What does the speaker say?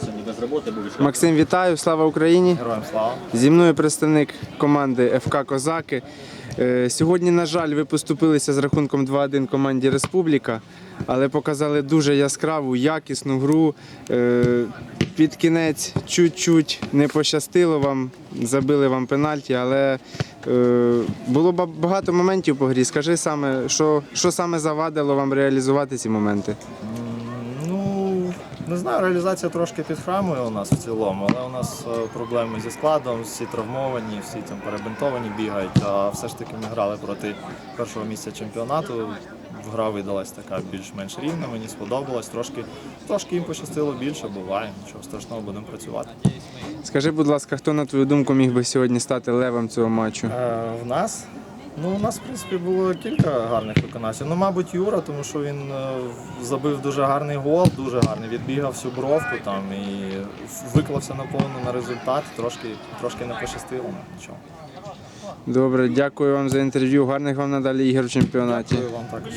сьогодні без роботи був. Максим, вітаю, слава Україні! Героям слава. Зі мною представник команди ФК Козаки. Е, Сьогодні, на жаль, ви поступилися з рахунком 2-1 команді Республіка, але показали дуже яскраву, якісну гру. Е, Під кінець чуть-чуть не пощастило вам, забили вам пенальті, але е, було багато моментів по грі. Скажи саме, що, що саме завадило вам реалізувати ці моменти? Не знаю, реалізація трошки підхрамує у нас в цілому, але у нас е, проблеми зі складом, всі травмовані, всі там перебинтовані бігають. А все ж таки ми грали проти першого місця чемпіонату. Гра видалась така більш-менш рівна, мені сподобалось. Трошки, трошки їм пощастило більше, буває. Нічого страшного, будемо працювати. Скажи, будь ласка, хто на твою думку міг би сьогодні стати левом цього матчу? Е, в нас? Ну, у нас, в принципі, було кілька гарних виконавців. Ну, мабуть, Юра, тому що він е, забив дуже гарний гол, дуже гарний. Відбігав всю бровку там і виклався наповну на результат. Трошки, трошки не пощастило. Нічого. Добре, дякую вам за інтерв'ю. Гарних вам надалі ігор в чемпіонаті. Дякую вам також.